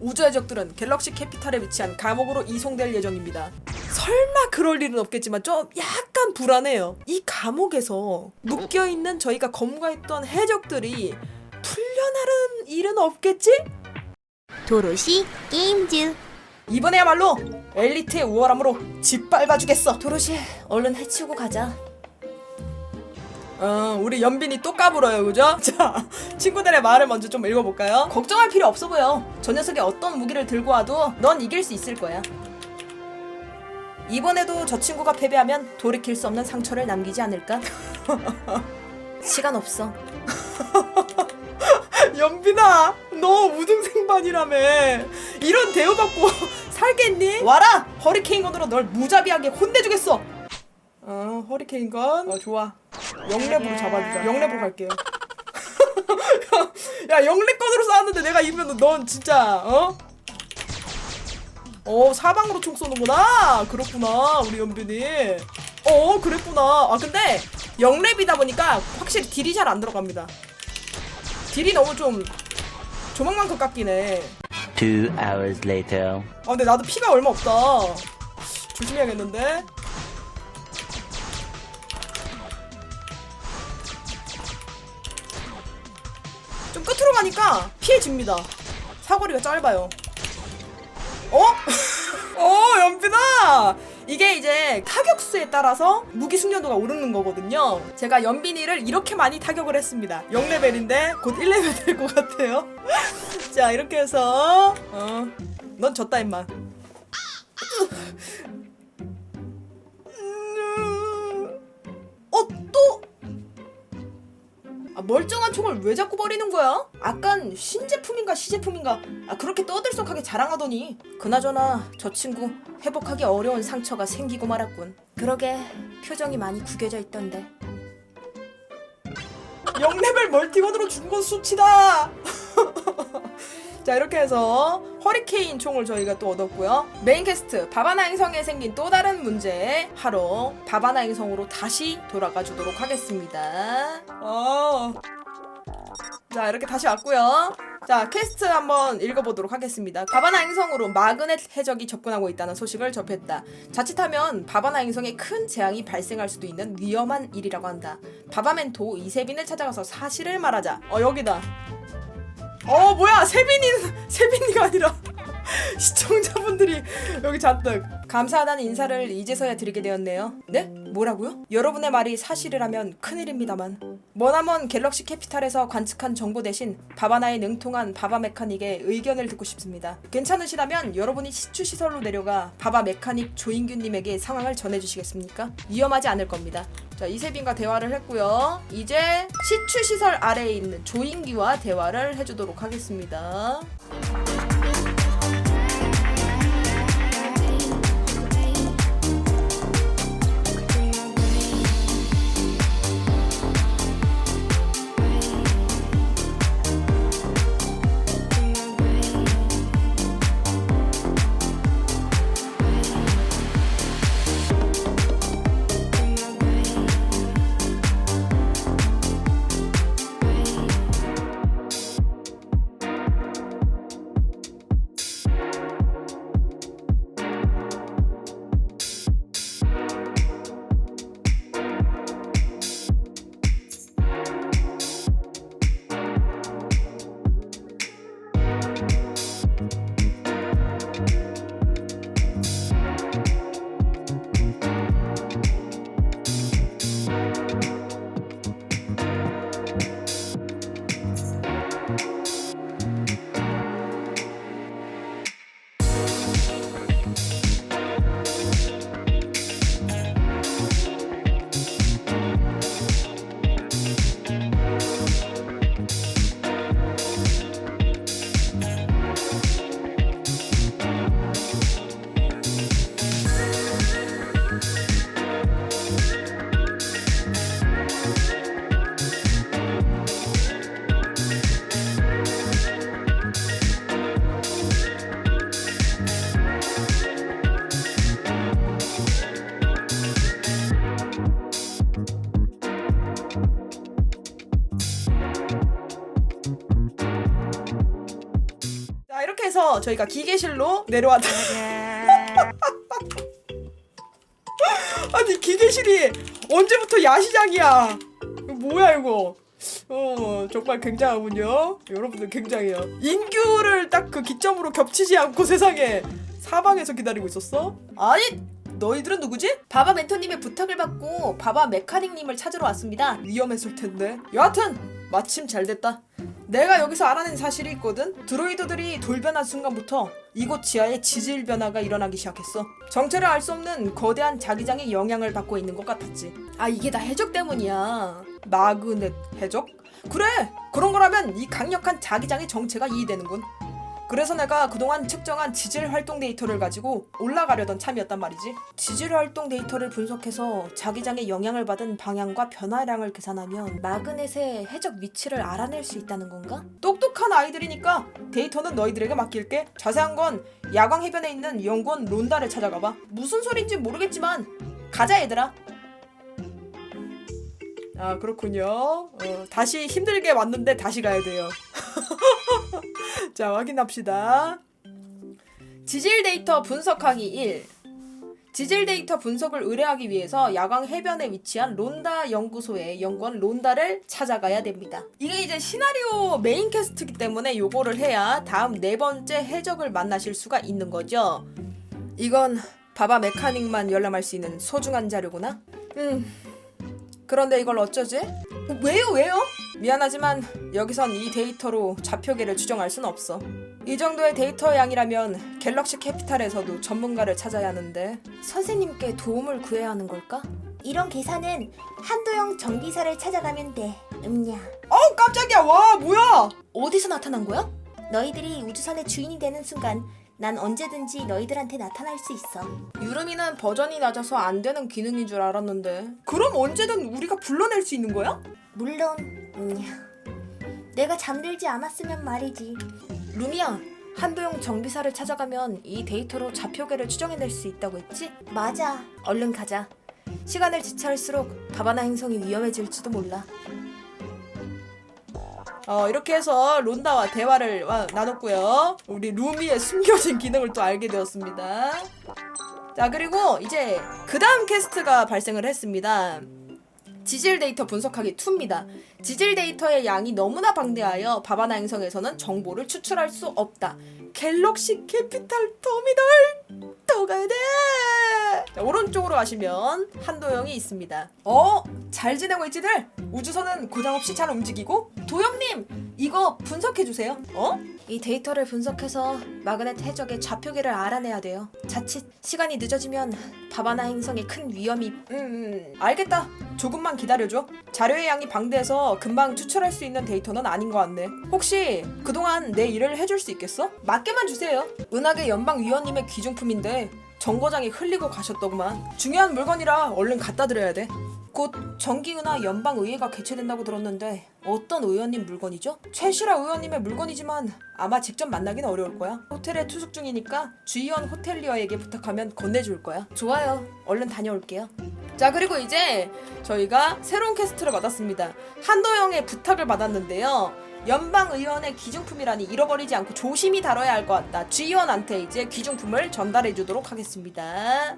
우주의 적들은 갤럭시 캐피탈에 위치한 감옥으로 이송될 예정입니다. 설마 그럴 일은 없겠지만 좀 약간 불안해요. 이 감옥에서 묶여 있는 저희가 검거했던 해적들이 풀려나는 일은 없겠지? 도로시 게임즈 이번에야말로 엘리트의 우월함으로 짓밟아주겠어. 도로시 얼른 해치우고 가자 어, 우리 연빈이 또 까불어요, 그죠? 자, 친구들의 말을 먼저 좀 읽어볼까요? 걱정할 필요 없어 보여. 저 녀석이 어떤 무기를 들고 와도 넌 이길 수 있을 거야. 이번에도 저 친구가 패배하면 돌이킬 수 없는 상처를 남기지 않을까? 시간 없어. 연빈아, 너 우등생반이라며. 이런 대우받고 살겠니? 와라! 허리케인건으로 널 무자비하게 혼내주겠어! 어, 허리케인건? 어, 좋아. 영랩으로 잡아주자. 영랩으로 갈게요. 야, 영랩건으로 쐈는데 내가 이기면 넌 진짜, 어? 어, 사방으로 총 쏘는구나. 그렇구나, 우리 연빈이. 어, 그랬구나. 아, 근데 영랩이다 보니까 확실히 딜이 잘 안 들어갑니다. 딜이 너무 좀 조망만큼 깎이네. Two hours later. 아, 근데 나도 피가 얼마 없다. 조심해야겠는데? 피해집니다. 사거리가 짧아요. 어? 어, 연빈아! 이게 이제 타격수에 따라서 무기 숙련도가 오르는 거거든요. 제가 연빈이를 이렇게 많이 타격을 했습니다. 0레벨인데 곧 1레벨 될 것 같아요. 자, 이렇게 해서 어, 넌 졌다 임마. 아, 멀쩡한 총을 왜 자꾸 버리는 거야? 아깐 신제품인가 시제품인가? 아, 그렇게 떠들썩하게 자랑하더니 그나저나 저 친구 회복하기 어려운 상처가 생기고 말았군. 그러게 표정이 많이 구겨져 있던데. 0레벨 멀티건으로 준 건 수치다! 자 이렇게 해서 허리케인 총을 저희가 또 얻었고요. 메인 캐스트 바바나 행성에 생긴 또 다른 문제. 하러 바바나 행성으로 다시 돌아가 주도록 하겠습니다. 어. 자 이렇게 다시 왔고요. 자 퀘스트 한번 읽어보도록 하겠습니다. 바바나 행성으로 마그넷 해적이 접근하고 있다는 소식을 접했다. 자칫하면 바바나 행성에 큰 재앙이 발생할 수도 있는 위험한 일이라고 한다. 바바멘토 이세빈을 찾아가서 사실을 말하자. 어 여기다 어 뭐야 세빈이 세빈이가 아니라 시청자분들이 여기 잔뜩 감사하다는 인사를 이제서야 드리게 되었네요. 네? 뭐라고요? 여러분의 말이 사실이라면 큰일입니다만 머나먼 갤럭시 캐피탈에서 관측한 정보 대신 바바나의 능통한 바바 메카닉의 의견을 듣고 싶습니다. 괜찮으시다면 여러분이 시추 시설로 내려가 바바 메카닉 조인규님에게 상황을 전해주시겠습니까? 위험하지 않을 겁니다. 자 이세빈과 대화를 했고요. 이제 시추 시설 아래에 있는 조인규와 대화를 해주도록 하겠습니다. 저희가 기계실로 내려왔다. 아니 기계실이 언제부터 야시장이야? 이거 뭐야 이거? 어 정말 굉장하군요. 여러분들 굉장해요. 인규를 딱 그 기점으로 겹치지 않고 세상에 사방에서 기다리고 있었어? 아니 너희들은 누구지? 바바 멘토님의 부탁을 받고 바바 메카닉님을 찾으러 왔습니다. 위험했을 텐데. 여하튼 마침 잘 됐다. 내가 여기서 알아낸 사실이 있거든. 드로이드들이 돌변한 순간부터 이곳 지하에 지질 변화가 일어나기 시작했어. 정체를 알 수 없는 거대한 자기장의 영향을 받고 있는 것 같았지. 아 이게 다 해적 때문이야. 마그넷 해적? 그래! 그런 거라면 이 강력한 자기장의 정체가 이해되는군. 그래서 내가 그동안 측정한 지질 활동 데이터를 가지고 올라가려던 참이었단 말이지. 지질 활동 데이터를 분석해서 자기장의 영향을 받은 방향과 변화량을 계산하면 마그넷의 해적 위치를 알아낼 수 있다는 건가? 똑똑한 아이들이니까 데이터는 너희들에게 맡길게. 자세한 건 야광 해변에 있는 연구원 론다를 찾아가봐. 무슨 소린지 모르겠지만 가자 얘들아. 아 그렇군요. 어, 다시 힘들게 왔는데 다시 가야 돼요. 자 확인합시다. 지질 데이터 분석하기 1. 지질 데이터 분석을 의뢰하기 위해서 야광 해변에 위치한 론다 연구소의 연구원 론다를 찾아가야 됩니다. 이게 이제 시나리오 메인 캐스트이기 때문에 요거를 해야 다음 네 번째 해적을 만나실 수가 있는 거죠. 이건 바바 메카닉만 열람할 수 있는 소중한 자료구나. 음. 그런데 이걸 어쩌지? 어, 왜요, 왜요? 미안하지만 여기선 이 데이터로 좌표계를 추정할 순 없어. 이 정도의 데이터 양이라면 갤럭시 캐피탈에서도 전문가를 찾아야 하는데 선생님께 도움을 구해야 하는 걸까? 이런 계산은 한도영 정비사를 찾아가면 돼. 음냐. 어우 깜짝이야 와 뭐야 어디서 나타난 거야? 너희들이 우주선의 주인이 되는 순간 난 언제든지 너희들한테 나타날 수 있어. 유름이는 버전이 낮아서 안 되는 기능인 줄 알았는데 그럼 언제든 우리가 불러낼 수 있는 거야? 물론 음냐. 내가 잠들지 않았으면 말이지. 루미야 한도영 정비사를 찾아가면 이 데이터로 좌표계를 추정해낼 수 있다고 했지? 맞아. 얼른 가자 시간을 지체할수록 바바나 행성이 위험해질지도 몰라 어 이렇게 해서 론다와 대화를 와- 나눴고요 우리 루미의 숨겨진 기능을 또 알게 되었습니다 자 그리고 이제 그 다음 퀘스트가 발생을 했습니다 지질 데이터 분석하기 2입니다. 지질 데이터의 양이 너무나 방대하여 바바나 행성에서는 정보를 추출할 수 없다. 갤럭시 캐피탈 터미널 또 가야 돼. 자, 오른쪽으로 가시면 한도영이 있습니다. 어? 잘 지내고 있지들? 우주선은 고장 없이 잘 움직이고? 도영님 이거 분석해 주세요. 어? 이 데이터를 분석해서 마그넷 해적의 좌표계를 알아내야 돼요. 자칫 시간이 늦어지면 바바나 행성에 큰 위험이 음, 음 알겠다. 조금만 기다려줘. 자료의 양이 방대해서 금방 추출할 수 있는 데이터는 아닌 것 같네. 혹시 그동안 내 일을 해줄 수 있겠어? 맡겨만 주세요. 은하계 연방위원님의 귀중품인데 정거장이 흘리고 가셨더구만. 중요한 물건이라 얼른 갖다 드려야 돼. 곧 정기은하 연방의회가 개최된다고 들었는데 어떤 의원님 물건이죠? 최시라 의원님의 물건이지만 아마 직접 만나긴 어려울 거야. 호텔에 투숙 중이니까 주의원 호텔리어에게 부탁하면 건네줄 거야. 좋아요. 얼른 다녀올게요. 자 그리고 이제 저희가 새로운 퀘스트를 받았습니다. 한도영의 부탁을 받았는데요. 연방의원의 귀중품이라니 잃어버리지 않고 조심히 다뤄야 할 것 같다. 주의원한테 이제 귀중품을 전달해 주도록 하겠습니다.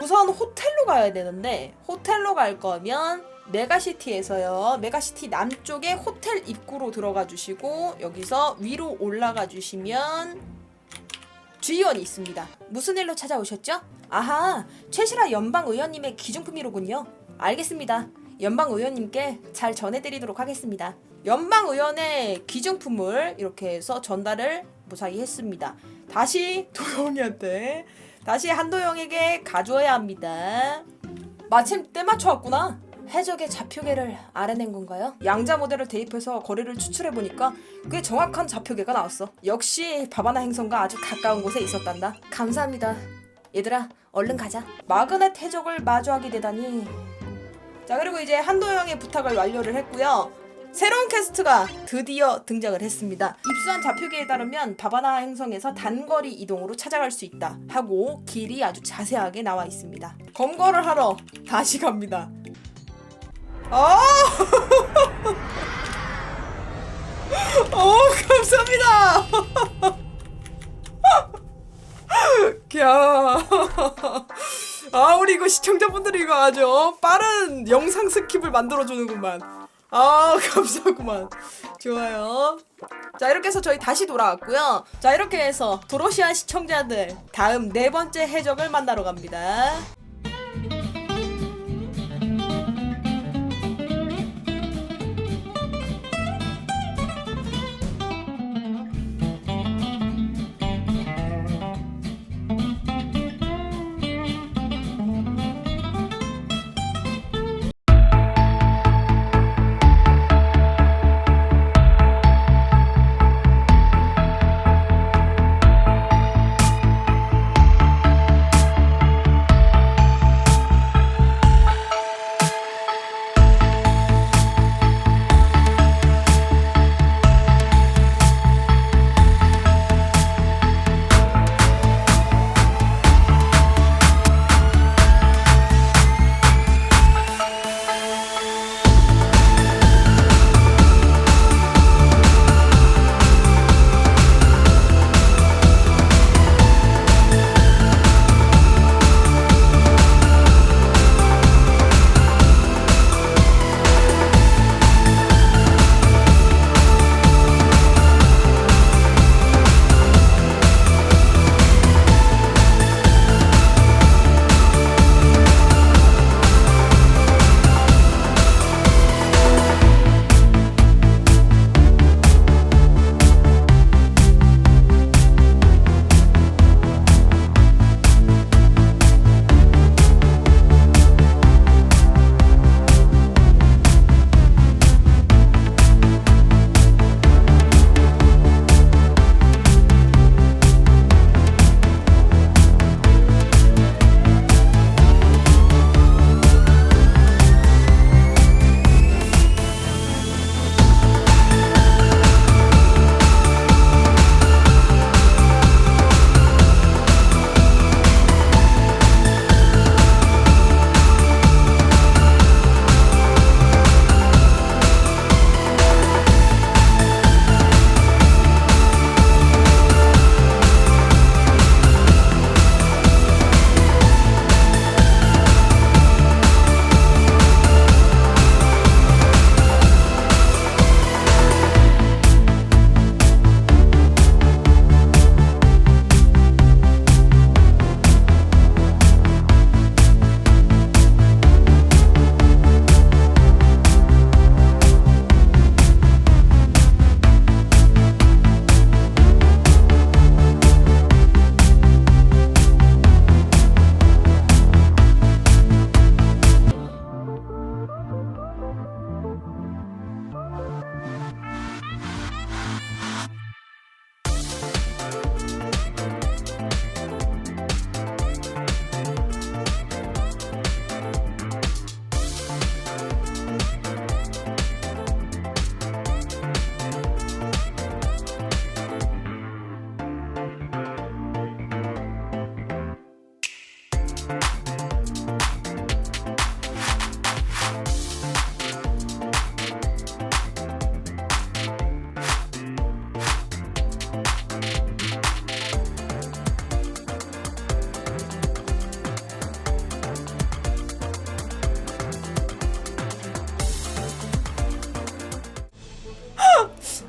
우선 호텔로 가야 되는데 호텔로 갈 거면 메가시티에서요. 메가시티 남쪽에 호텔 입구로 들어가 주시고 여기서 위로 올라가 주시면 주의원이 있습니다. 무슨 일로 찾아오셨죠? 아하, 최시라 연방 의원님의 기중품이로군요. 알겠습니다. 연방 의원님께 잘 전해드리도록 하겠습니다. 연방 의원의 기중품을 이렇게 해서 전달을 무사히 했습니다. 다시 도영이한테 다시 한도영에게 가져야 합니다. 마침 때 맞춰 왔구나. 해적의 좌표계를 알아낸 건가요? 양자 모델을 대입해서 거리를 추출해 보니까 꽤 정확한 좌표계가 나왔어. 역시 바바나 행성과 아주 가까운 곳에 있었단다. 감사합니다. 얘들아, 얼른 가자. 마그넷 해적을 마주하게 되다니. 자, 그리고 이제 한도영의 부탁을 완료를 했고요. 새로운 퀘스트가 드디어 등장을 했습니다. 입수한 좌표계에 따르면 바바나 행성에서 단거리 이동으로 찾아갈 수 있다 하고 길이 아주 자세하게 나와 있습니다. 검거를 하러 다시 갑니다. 아! 어 감사합니다. 야. 아 우리 이거 시청자분들이 이거 아주 빠른 영상 스킵을 만들어 주는구만. 아 감사하구만. 좋아요. 자 이렇게 해서 저희 다시 돌아왔고요. 자 이렇게 해서 도로시아 시청자들 다음 네 번째 해적을 만나러 갑니다.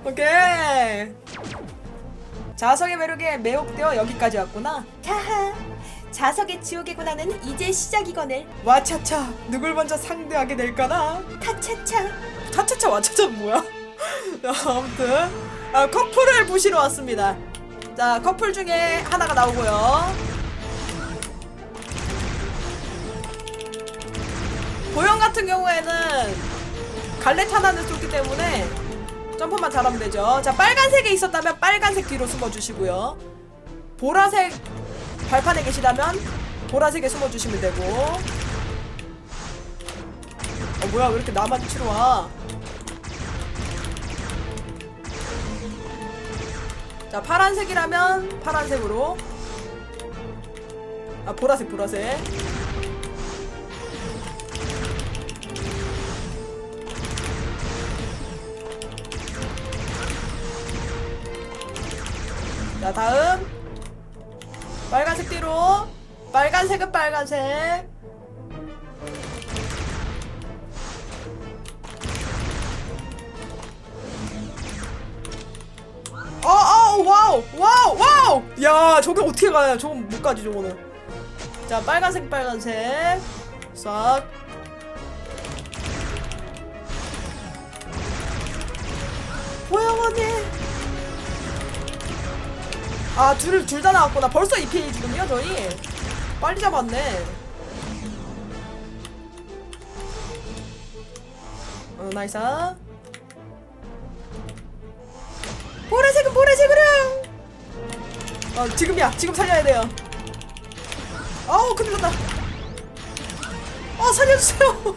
오케이. 자석의 매력에 매혹되어 여기까지 왔구나. 하하. 자석의 고난은 이제 시작이거늘. 와차차 누굴 먼저 상대하게 될까나? 카차차. 차차차 와차차는 뭐야? 아무튼 아, 커플을 부시러 왔습니다. 자 커플 중에 하나가 나오고요. 보영 같은 경우에는 갈렛 하나는 쏘기 때문에 점프만 잘하면 되죠. 자 빨간색에 있었다면 빨간색 뒤로 숨어주시고요. 보라색 발판에 계시다면 보라색에 숨어주시면 되고. 어 뭐야 왜 이렇게 나만 치러 와? 자 파란색이라면 파란색으로 아 보라색 보라색 자 다음 빨간색 뒤로 빨간색은 빨간색 어, 어, 와우, 와우, 와우! 야, 저게 어떻게 가요? 저건 못 가지, 저거는. 자, 빨간색, 빨간색. 싹. 보영 언니. 아, 둘, 둘 다 나왔구나. 벌써 2페이지군요, 저희. 빨리 잡았네. 어, 나이스. 보라색은 보라색으로! 어, 지금이야. 지금 살려야 돼요. 아우, 큰일 났다. 어, 살려주세요.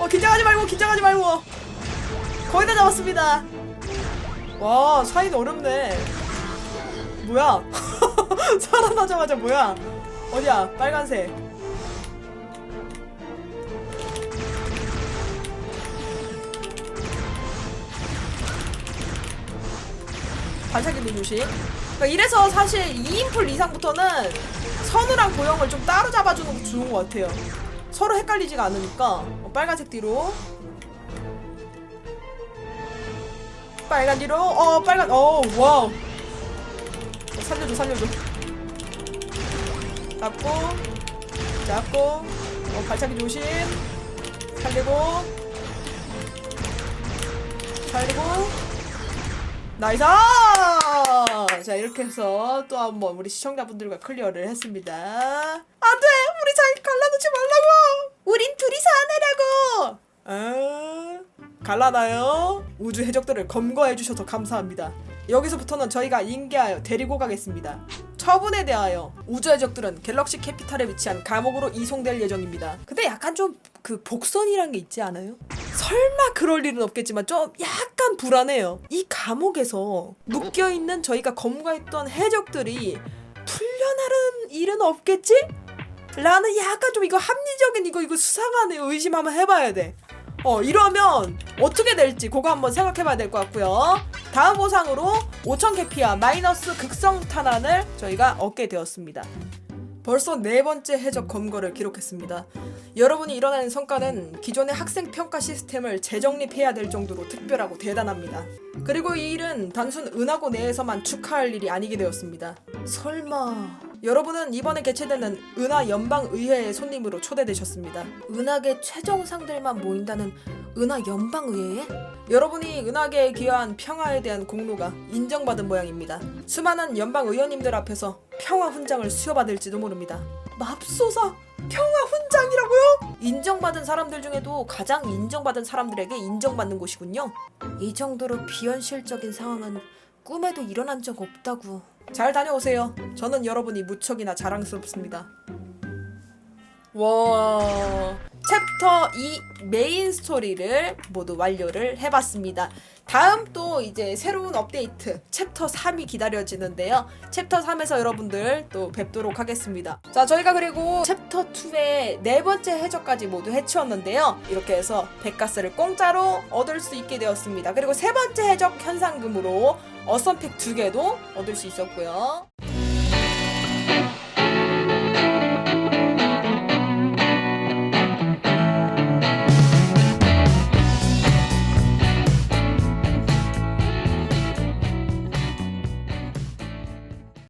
어, 긴장하지 말고, 긴장하지 말고. 거의 다 잡았습니다. 와, 사인 어렵네. 뭐야? 살아나자마자 뭐야? 어디야? 빨간색. 반짝이는 조심. 그러니까 이래서 사실 2인풀 이상부터는 선우랑 고영을 좀 따로 잡아주는 거 좋은 것 같아요. 서로 헷갈리지가 않으니까. 어, 빨간색 뒤로. 빨간 뒤로. 어, 빨간. 어, 와우. 어, 살려줘, 살려줘. 잡고. 잡고. 어, 발차기 조심. 살리고. 살리고. 나이스! 자, 이렇게 해서 또 한 번 우리 시청자분들과 클리어를 했습니다. 안 돼! 우리 잘 갈라놓지 말라고! 우린 둘이서 하느라고! 아, 갈라나요? 우주 해적들을 검거해 주셔서 감사합니다. 여기서부터는 저희가 인계하여 데리고 가겠습니다. 처분에 대하여 우주 해적들은 갤럭시 캐피탈에 위치한 감옥으로 이송될 예정입니다. 근데 약간 좀 그 복선이란 게 있지 않아요? 설마 그럴 일은 없겠지만 좀 약간 불안해요. 이 감옥에서 묶여 있는 저희가 검거했던 해적들이 풀려나는 일은 없겠지? 라는 약간 좀 이거 합리적인 이거 이거 수상하네요. 의심 한번 해봐야 돼. 어 이러면 어떻게 될지 그거 한번 생각해봐야 될 것 같고요. 다음 보상으로 5천 캐피와 마이너스 극성 탄환을 저희가 얻게 되었습니다. 벌써 네 번째 해적 검거를 기록했습니다. 여러분이 이뤄낸 성과는 기존의 학생 평가 시스템을 재정립해야 될 정도로 특별하고 대단합니다. 그리고 이 일은 단순 은하고 내에서만 축하할 일이 아니게 되었습니다. 설마 여러분은 이번에 개최되는 은하 연방 의회의 손님으로 초대되셨습니다. 은하계 최정상들만 모인다는 은하 연방 의회에 여러분이 은하계에 기여한 평화에 대한 공로가 인정받은 모양입니다. 수많은 연방 의원님들 앞에서 평화 훈장을 수여받을지도 모릅니다. 맙소사 평화 훈장이라고요? 인정받은 사람들 중에도 가장 인정받은 사람들에게 인정받는 곳이군요. 이 정도로 비현실적인 상황은 꿈에도 일어난 적 없다고. 잘 다녀오세요. 저는 여러분이 무척이나 자랑스럽습니다. 와 챕터 2 메인 스토리를 모두 완료를 해봤습니다. 다음 또 이제 새로운 업데이트 챕터 3이 기다려지는데요. 챕터 3에서 여러분들 또 뵙도록 하겠습니다. 자 저희가 그리고 챕터 2의 네 번째 해적까지 모두 해치웠는데요. 이렇게 해서 백가스를 공짜로 얻을 수 있게 되었습니다. 그리고 세 번째 해적 현상금으로 어썸팩 두 개도 얻을 수 있었고요.